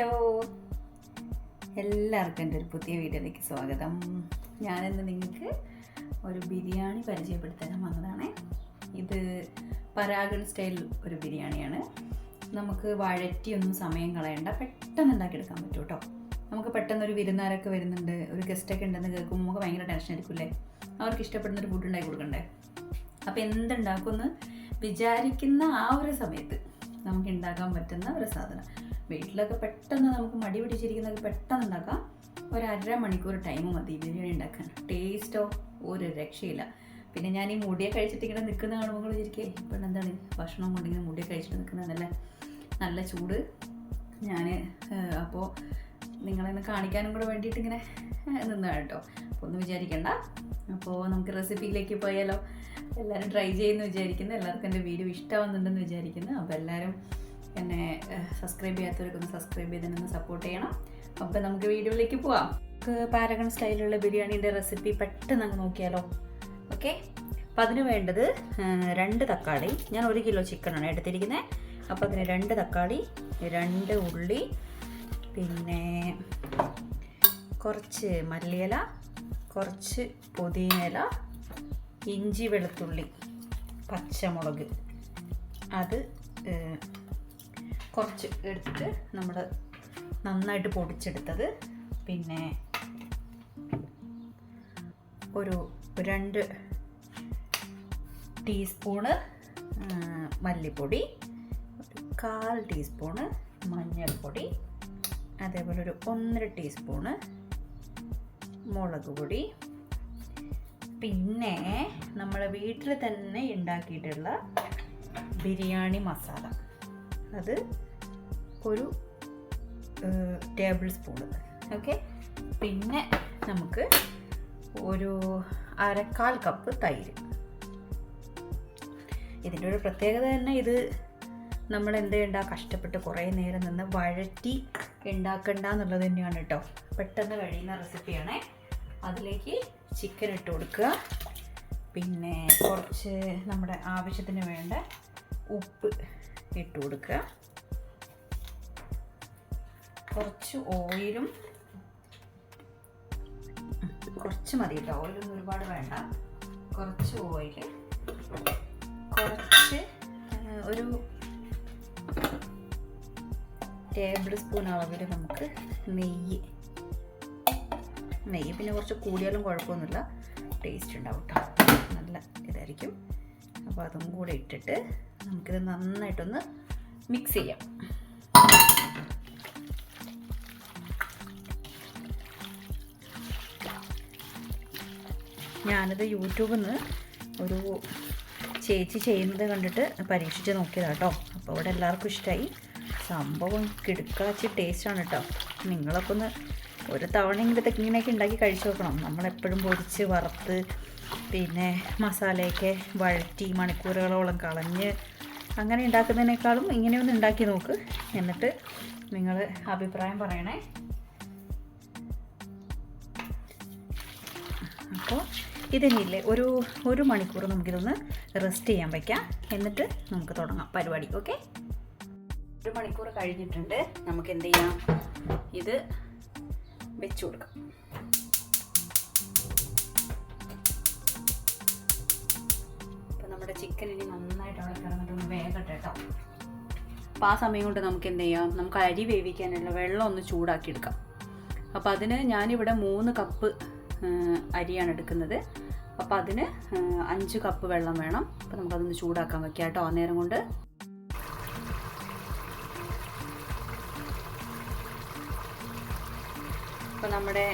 Hello. എല്ലാവർക്കും എന്റെ ഒരു പുതിയ വീഡിയോയിലേക്ക് സ്വാഗതം. ഞാനിന്ന് നിങ്ങൾക്ക് ഒരു ബിരിയാണി പരിചയപ്പെടുത്താൻ വന്നതാണ്. ഇത് പരാഗൺ സ്റ്റൈൽ ഒരു ബിരിയാണിയാണ്. നമുക്ക് വഴറ്റിയൊന്നും സമയം കളയണ്ട. പെട്ടെന്ന് ഉണ്ടാക്കിയെടുക്കാൻ പറ്റും കേട്ടോ. നമുക്ക് പെട്ടെന്ന് ഒരു വിരുന്നാരൊക്കെ വരുന്നുണ്ട്. ഒരു ഗസ്റ്റൊക്കെ ഉണ്ടെന്ന് കേൾക്കുമ്പോൾ നമുക്ക് ഭയങ്കര ടെൻഷൻ ആയിരിക്കില്ലേ അവർക്ക് ഇഷ്ടപ്പെടുന്ന ഒരു ഫുഡ് ഉണ്ടാക്കി കൊടുക്കണ്ടേ? അപ്പോൾ എന്തുണ്ടാക്കുമെന്ന് വിചാരിക്കുന്ന ആ ഒരു സമയത്ത് നമുക്ക് ഉണ്ടാക്കാൻ പറ്റുന്ന ഒരു സാധനം. വീട്ടിലൊക്കെ പെട്ടെന്ന് നമുക്ക് മടി പിടിച്ചിരിക്കുന്നത് പെട്ടെന്ന് ഉണ്ടാക്കാം ഒരു അര മണിക്കൂർ ടൈം മതി ബിരിയാണി ഉണ്ടാക്കാൻ. ടേസ്റ്റോ ഒരു രക്ഷയില്ല. പിന്നെ ഞാൻ ഈ മുടിയെ കഴിച്ചിട്ട് ഇങ്ങനെ നിൽക്കുന്ന കാണുമ്പോൾ വിചാരിക്കേ ഇപ്പം എന്താണ്? ഭക്ഷണം കൊണ്ടിങ്ങനെ മുടിയെ കഴിച്ചിട്ട് നിൽക്കുന്നതല്ലേ? നല്ല ചൂട്. ഞാൻ അപ്പോൾ നിങ്ങളെന്ന് കാണിക്കാനും കൂടെ വേണ്ടിയിട്ട് ഇങ്ങനെ നിന്നതാണ് കേട്ടോ. ഒന്നും വിചാരിക്കണ്ട. അപ്പോൾ നമുക്ക് റെസിപ്പിയിലേക്ക് പോയാലോ? എല്ലാവരും ട്രൈ ചെയ്യുന്നു വിചാരിക്കുന്നു. എല്ലാവർക്കും എന്റെ വീഡിയോ ഇഷ്ടമാവുന്നുണ്ടെന്ന് വിചാരിക്കുന്നു. അപ്പോൾ എല്ലാവരും എന്നെ സബ്സ്ക്രൈബ് ചെയ്യാത്തവർക്കൊന്ന് സബ്സ്ക്രൈബ് ചെയ്തതിനൊന്ന് സപ്പോർട്ട് ചെയ്യണം. അപ്പോൾ നമുക്ക് വീഡിയോയിലേക്ക് പോവാം. നമുക്ക് പാരഗൺ സ്റ്റൈലുള്ള ബിരിയാണീന്റെ റെസിപ്പി പെട്ടെന്ന് അങ്ങ് നോക്കിയാലോ? ഓക്കെ? അപ്പോൾ അതിന് വേണ്ടത് രണ്ട് തക്കാളി. ഞാൻ ഒരു കിലോ ചിക്കനാണ് എടുത്തിരിക്കുന്നത്. അപ്പോൾ അതിന് രണ്ട് തക്കാളി രണ്ട് ഉള്ളി പിന്നെ കുറച്ച് മല്ലിയില കുറച്ച് പുതിനയില ഇഞ്ചി വെളുത്തുള്ളി പച്ചമുളക്. അത് കുറച്ച് എടുത്തിട്ട് നമ്മൾ നന്നായിട്ട് പൊടിച്ചെടുത്തത്. പിന്നെ ഒരു രണ്ട് ടീസ്പൂണ് മല്ലിപ്പൊടി കാൽ ടീസ്പൂണ് മഞ്ഞൾപ്പൊടി അതേപോലെ ഒരു ഒന്നര ടീസ്പൂണ് മുളക് പൊടി. പിന്നെ നമ്മൾ വീട്ടിൽ തന്നെ ഉണ്ടാക്കിയിട്ടുള്ള ബിരിയാണി മസാല. അത് ഒരു ടേബിൾ സ്പൂൺ ഓക്കെ പിന്നെ നമുക്ക് ഒരു അരക്കാൽ കപ്പ് തൈര്. ഇതിന്റെ ഒരു പ്രത്യേകത തന്നെ ഇത് നമ്മൾ എന്ത് ചെയ്യണ്ട കഷ്ടപ്പെട്ട് കുറേ നേരം നിന്ന് വഴറ്റി ഉണ്ടാക്കണ്ട എന്നുള്ളത് തന്നെയാണ് കേട്ടോ പെട്ടെന്ന് കഴിയുന്ന റെസിപ്പിയാണേ അതിലേക്ക് ചിക്കൻ ഇട്ട് കൊടുക്കുക. പിന്നെ കുറച്ച് നമ്മുടെ ആവശ്യത്തിന് വേണ്ട ഉപ്പ് ഇട്ട് കൊടുക്കുക. കുറച്ച് ഓയിലും കുറച്ച് മതി കേട്ടോ. ഓയിലൊന്നും ഒരുപാട് വേണ്ട. കുറച്ച് ഓയിൽ കുറച്ച് ഒരു ടേബിൾ സ്പൂൺ അളവിൽ നമുക്ക് നെയ്യ് നെയ്യ് പിന്നെ കുറച്ച് കൂടിയാലും കുഴപ്പമൊന്നുമില്ല. ടേസ്റ്റ് ഉണ്ടാവും കേട്ടോ നല്ല ഇതായിരിക്കും. അപ്പോൾ അതും കൂടെ ഇട്ടിട്ട് നമുക്കിത് നന്നായിട്ടൊന്ന് മിക്സ് ചെയ്യാം. ഞാനിത് യൂട്യൂബിൽ നിന്ന് ഒരു ചേച്ചി ചെയ്യുന്നത് കണ്ടിട്ട് പരീക്ഷിച്ച് നോക്കിയതാണ് കേട്ടോ അപ്പോൾ അവിടെ എല്ലാവർക്കും ഇഷ്ടമായി സംഭവം കിടുക്കാച്ചി ടേസ്റ്റാണ് കേട്ടോ നിങ്ങളൊക്കെ ഒന്ന് ഒരു തവണയെങ്കിലും ഇങ്ങനെയൊക്കെ ഉണ്ടാക്കി കഴിച്ചു നോക്കണം. നമ്മളെപ്പോഴും പൊരിച്ച് വറുത്ത് പിന്നെ മസാലയൊക്കെ വഴറ്റി മണിക്കൂറുകളോളം കളഞ്ഞ് അങ്ങനെ ഉണ്ടാക്കുന്നതിനേക്കാളും ഇങ്ങനെയൊന്ന് ഉണ്ടാക്കി നോക്ക്. എന്നിട്ട് നിങ്ങൾ അഭിപ്രായം പറയണേ. അപ്പോൾ ഇതിനില്ലേ ഒരു ഒരു മണിക്കൂർ നമുക്കിതൊന്ന് റെസ്റ്റ് ചെയ്യാൻ വയ്ക്കാം എന്നിട്ട് നമുക്ക് തുടങ്ങാം പരിപാടി. ഓക്കെ ഒരു മണിക്കൂർ കഴിഞ്ഞിട്ടുണ്ട്. നമുക്ക് എന്ത് ചെയ്യാം? ഇത് വെച്ച് കൊടുക്കാം. അപ്പം നമ്മുടെ ചിക്കൻ ഇനി നന്നായിട്ട് അവിടെ കിടന്നിട്ടൊന്ന് വേഗട്ടെ കേട്ടോ അപ്പോൾ ആ സമയം കൊണ്ട് നമുക്ക് എന്ത് ചെയ്യാം? നമുക്ക് അരി വേവിക്കാനുള്ള വെള്ളം ഒന്ന് ചൂടാക്കി എടുക്കാം. അപ്പോൾ അതിന് ഞാനിവിടെ മൂന്ന് കപ്പ് അരിയാണ് എടുക്കുന്നത്. അപ്പോൾ അതിന് അഞ്ച് കപ്പ് വെള്ളം വേണം. അപ്പോൾ നമുക്കതൊന്ന് ചൂടാക്കാൻ വെക്കാം കേട്ടോ ആ നേരം കൊണ്ട്. അപ്പോൾ നമ്മുടെ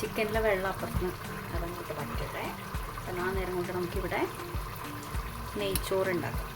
ചിക്കനിലെ വെള്ളം അപ്പുറത്ത് അതങ്ങോട്ട് പറ്റട്ടെ അപ്പം ആ നേരം കൊണ്ട് നമുക്കിവിടെ നെയ്ച്ചോറ് ഉണ്ടാക്കാം.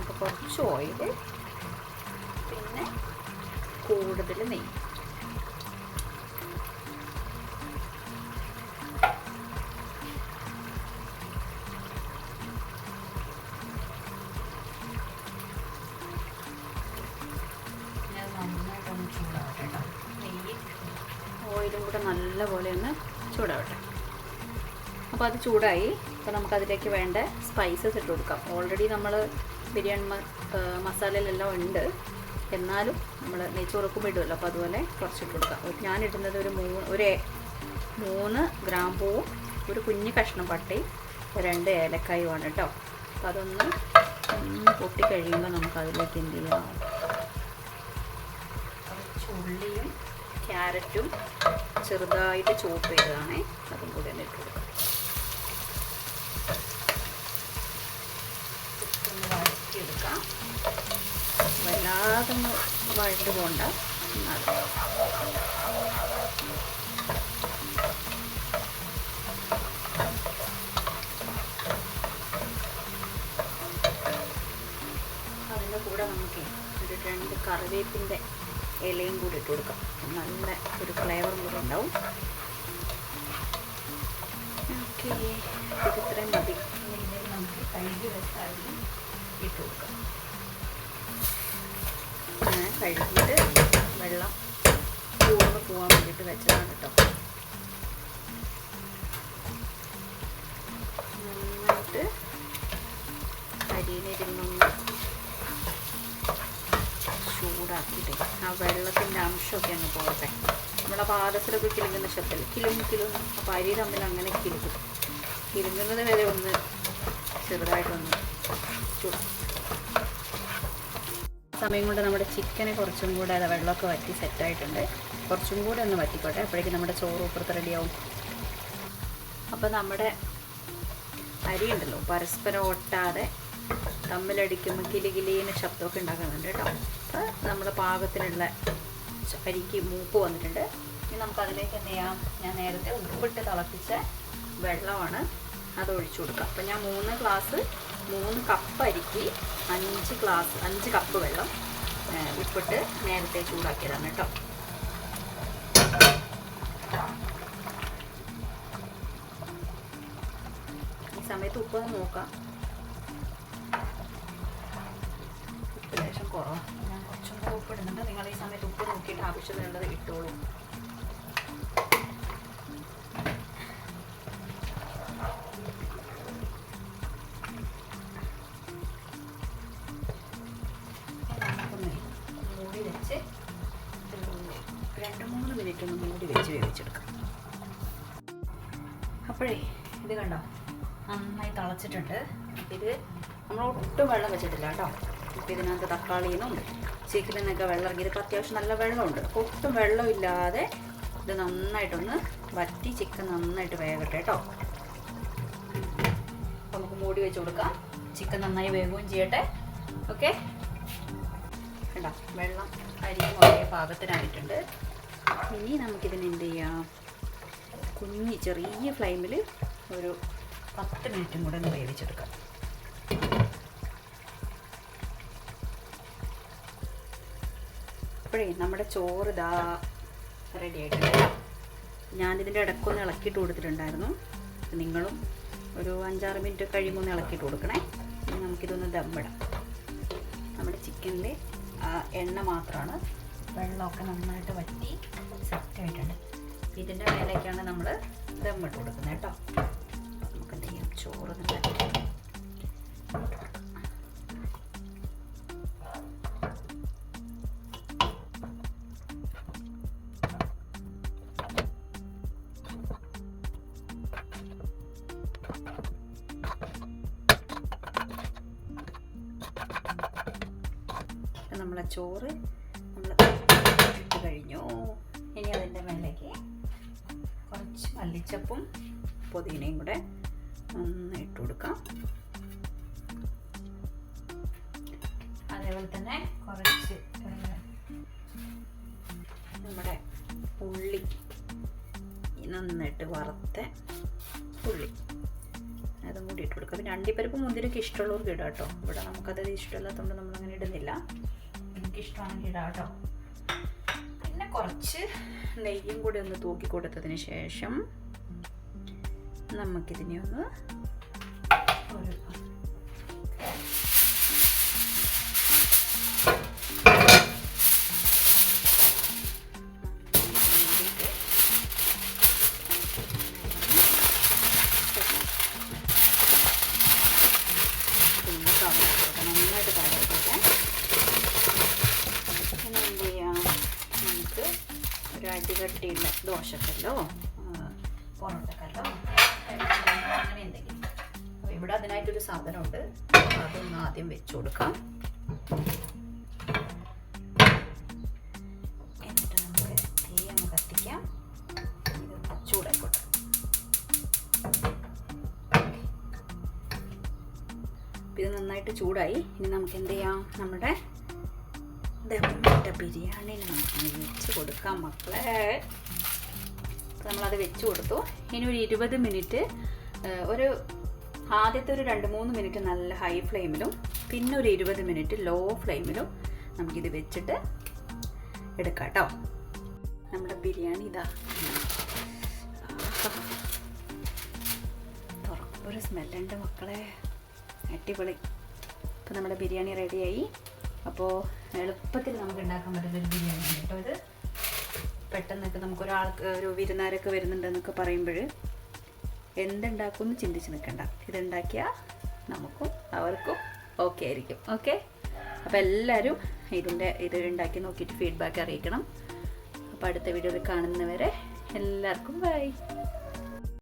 അപ്പോൾ കുറച്ച് ഓയിൽ പിന്നെ കൂടുതൽ നെയ്യ്. നല്ലപോലെ ഒന്ന് ചൂടാവട്ടെ. അപ്പോൾ അത് ചൂടായി. അപ്പോൾ നമുക്കതിലേക്ക് വേണ്ട സ്പൈസസ് ഇട്ട് കൊടുക്കാം. ഓൾറെഡി നമ്മൾ ബിരിയാണി മസാലയിലെല്ലാം ഉണ്ട്. എന്നാലും നമ്മൾ നെയ്ച്ചോറൊക്കെ ഇടുമല്ലോ അപ്പോൾ അതുപോലെ കുറച്ചിട്ട് കൊടുക്കാം. ഞാൻ ഇടുന്നത് ഒരു മൂന്ന് ഒരു മൂന്ന് ഗ്രാമ്പൂവും ഒരു കുഞ്ഞു കഷ്ണം പട്ടയും രണ്ട് ഏലക്കായുമാണ് കേട്ടോ അപ്പോൾ അതൊന്ന് ഒന്ന് പൊട്ടി കഴിയുമ്പോൾ നമുക്ക് അതിലേക്ക് എന്ത് ചെയ്യാം? ഉള്ളിയും ക്യാരറ്റും ചെറുതായിട്ട് ചോപ്പ് ചെയ്തതാണേ. അതും കൂടി ഒന്ന് ഇട്ട് കൊടുക്കാം. വഴറ്റിയെടുക്കാം. വല്ലാതെ വഴണ്ട് പോണ്ട. അതിന്റെ കൂടെ നമുക്ക് ഒരു രണ്ട് കറിവേപ്പിന്റെ ഇലയും കൂടി ഇട്ട് കൊടുക്കാം. നല്ല ഒരു ഫ്ലേവറും കൂടി ഉണ്ടാവും. ഓക്കെ ഇത് ഇത്രയും മതി. നമുക്ക് കഴുകി ഇട്ട് കൊടുക്കാം. ഞാൻ കഴുകിയിട്ട് വെള്ളം ചൂർന്ന് പോകാൻ വേണ്ടിയിട്ട് വെച്ചതാണ് കേട്ടോ. നന്നായിട്ട് അരിയിലിരുന്നൊന്ന് ചൂടാക്കിയിട്ട് ആ വെള്ളത്തിന്റെ അംശമൊക്കെ അങ്ങ് പോകട്ടെ. നമ്മളെ പാദത്തിലൊക്കെ കിലുങ്ങുന്ന ശബ്ദത്തിൽ കിലും കിലും അപ്പോൾ അരി തമ്മിൽ അങ്ങനെ കിലുക്കും കിലുങ്ങുന്നത് വരെ ഒന്ന് ചെറുതായിട്ടൊന്ന് ചൂടാ. സമയം കൊണ്ട് നമ്മുടെ ചിക്കനെ കുറച്ചും കൂടെ അത് വെള്ളമൊക്കെ വറ്റി സെറ്റായിട്ടുണ്ട്. കുറച്ചും കൂടെ ഒന്ന് വറ്റിക്കോട്ടെ. അപ്പോഴേക്കും നമ്മുടെ ചോറ് ഉപ്പുറത്ത് റെഡിയാവും. അപ്പോൾ നമ്മുടെ അരി ഉണ്ടല്ലോ പരസ്പരം ഒട്ടാതെ തമ്മിലടിക്കുമ്പോൾ കിലി കിലീന് ശബ്ദമൊക്കെ ഉണ്ടാക്കുന്നുണ്ട് കേട്ടോ. അപ്പോൾ നമ്മുടെ പാകത്തിനുള്ള അരിക്ക് മൂപ്പ് വന്നിട്ടുണ്ട്. ഇനി നമുക്ക് അതിലേക്ക് എന്ത് ചെയ്യാം? ഞാൻ നേരത്തെ ഉപ്പിട്ട് തിളപ്പിച്ച വെള്ളമാണ് അത് ഒഴിച്ചു കൊടുക്കാം. അപ്പം ഞാൻ മൂന്ന് ഗ്ലാസ് മൂന്ന് കപ്പ് അരിക്ക് അഞ്ച് ഗ്ലാസ് അഞ്ച് കപ്പ് വെള്ളം ഉപ്പിട്ട് നേരത്തെ ചൂടാക്കിയതാണ് കേട്ടോ. സമയത്ത് ഉപ്പ് നോക്കാം. കുറവാണ് ഞാൻ കുറച്ചും കൂടെ നിങ്ങൾ ഈ സമയത്ത് ഉപ്പ് നോക്കിയിട്ട് ആവശ്യത്തിനുള്ളത് ഇട്ടോളൂ. രണ്ട് മൂന്ന് മിനിറ്റ് ഒന്ന് അപ്പോഴേ ഇത് കണ്ടോ? നന്നായി തിളച്ചിട്ടുണ്ട്. ഇത് നമ്മൾ ഒട്ടും വെള്ളം വെച്ചിട്ടില്ല കേട്ടോ. ഇപ്പം ഇതിനകത്ത് തക്കാളിന്നും ചിക്കനിൽ നിന്നൊക്കെ വെള്ളം ഇറങ്ങി ഇതിപ്പോൾ അത്യാവശ്യം നല്ല വെള്ളമുണ്ട്. അപ്പോൾ ഒട്ടും വെള്ളമില്ലാതെ ഇത് നന്നായിട്ടൊന്ന് വറ്റി ചിക്കൻ നന്നായിട്ട് വേകട്ടെ കേട്ടോ. അപ്പോൾ നമുക്ക് മൂടി വെച്ച് കൊടുക്കാം. ചിക്കൻ നന്നായി വേകുകയും ചെയ്യട്ടെ. ഓക്കെ? കണ്ടോ? വെള്ളം അരിയും ഒരേ പാകത്തിനായിട്ടുണ്ട്. ഇനി നമുക്കിതിന് എന്ത് ചെയ്യാം? കുഞ്ഞി ചെറിയ ഫ്ലെയിമിൽ ഒരു പത്ത് മിനിറ്റും കൂടെ ഒന്ന് വേവിച്ചെടുക്കാം. അപ്പോഴേ നമ്മുടെ ചോറ് ഇതാ റെഡി ആയിട്ടുണ്ട്. ഞാനിതിന്റെ ഇടയ്ക്കൊന്ന് ഇളക്കിയിട്ട് കൊടുത്തിട്ടുണ്ടായിരുന്നു. നിങ്ങളും ഒരു അഞ്ചാറ് മിനിറ്റ് കഴിയുമ്പോൾ ഒന്ന് ഇളക്കിയിട്ട് കൊടുക്കണേ. നമുക്കിതൊന്ന് ദമ്മിടാം. നമ്മുടെ ചിക്കനിൽ എണ്ണ മാത്രമാണ് വെള്ളമൊക്കെ നന്നായിട്ട് വറ്റി സെറ്റ് ആയിട്ടുണ്ട്. ഇതിന്റെ മേലേക്കാണ് നമ്മൾ ദമ്മിട്ട് കൊടുക്കുന്നത് കേട്ടോ. നമുക്ക് ചെയ്യാം? ചോറ് നല്ല ചോറ് നമ്മൾ ഇട്ട് കഴിഞ്ഞു. ഇനി അതിന്റെ മേലേക്ക് കുറച്ച് മല്ലിച്ചപ്പും പുതിനയും കൂടെ ഒന്ന് ഇട്ട് കൊടുക്കാം. അതേപോലെ തന്നെ കുറച്ച് നമ്മുടെ ഉള്ളി നന്നായിട്ട് വറുത്ത ഉള്ളി. അതും കൂടി ഇട്ട് കൊടുക്കുക പിന്നെ അണ്ടിപ്പരിപ്പ് മുന്തിരിക്ക് ഇഷ്ടമുള്ളവർക്ക് ഇടാം കേട്ടോ. ഇവിടെ നമുക്കത് ഇഷ്ടമില്ലാത്തതുകൊണ്ട് നമ്മളങ്ങനെ ഇടുന്നില്ല. എനിക്ക് ഇഷ്ടമാണെങ്കിൽ ഇടാം കേട്ടോ പിന്നെ കുറച്ച് നെയ്യും കൂടി ഒന്ന് തൂക്കി കൊടുത്തതിന് ശേഷം നമുക്കിതിനെ ഒന്ന് ഒരു അടികട്ടിയുള്ള ദോശക്കല്ലോ. പൊറോട്ടക്കല്ലോ അങ്ങനെ എന്തെങ്കിലും. അപ്പോൾ ഇവിടെ അതിനായിട്ടൊരു സാധനമുണ്ട്. അതൊന്ന് ആദ്യം വെച്ചു കൊടുക്കാം. എന്നിട്ട് നമുക്ക് തീ അങ്ങ് കത്തിക്കാം. ഇത് ചൂടായിക്കോട്ടെ. ഇത് നന്നായിട്ട് ചൂടായി. ഇനി നമുക്ക് എന്ത് ചെയ്യാം? നമ്മുടെ ദമ്മിട്ട ബിരിയാണി നമുക്ക് വെച്ച് കൊടുക്കാം മക്കളെ. നമ്മളത് വെച്ച് കൊടുത്തു. ഇനി ഒരു ഇരുപത് മിനിറ്റ് ഒരു ആദ്യത്തെ ഒരു രണ്ട് മൂന്ന് മിനിറ്റ് നല്ല ഹൈ ഫ്ലെയിമിലും പിന്നെ ഒരു ഇരുപത് മിനിറ്റ് ലോ ഫ്ലെയിമിലും നമുക്കിത് വെച്ചിട്ട് എടുക്കാം കേട്ടോ നമ്മുടെ ബിരിയാണി ഇതാ. തുറപ്പൊരു സ്മെല്ലുണ്ട് മക്കളെ. അടിപൊളി. ഇപ്പം നമ്മുടെ ബിരിയാണി റെഡിയായി അപ്പോൾ എളുപ്പത്തിൽ നമുക്ക് ഉണ്ടാക്കാൻ പറ്റുന്ന ഒരു ബിരിയാണി കേട്ടോ ഇത്. പെട്ടെന്നൊക്കെ നമുക്ക് ഒരാൾക്ക് ഒരു വിരുന്നാരൊക്കെ വരുന്നുണ്ടെന്നൊക്കെ പറയുമ്പോൾ എന്തുണ്ടാക്കുമെന്ന് ചിന്തിച്ച് നിൽക്കണ്ട. ഇതുണ്ടാക്കിയാൽ നമുക്കും അവർക്കും ഓക്കെ ആയിരിക്കും ഓക്കെ അപ്പോൾ എല്ലാവരും ഇതിന്റെ ഇത് ഉണ്ടാക്കി നോക്കിയിട്ട് ഫീഡ്ബാക്ക് അറിയിക്കണം. അപ്പോൾ അടുത്ത വീഡിയോയിൽ കാണുന്നവരെ എല്ലാവർക്കും ബൈ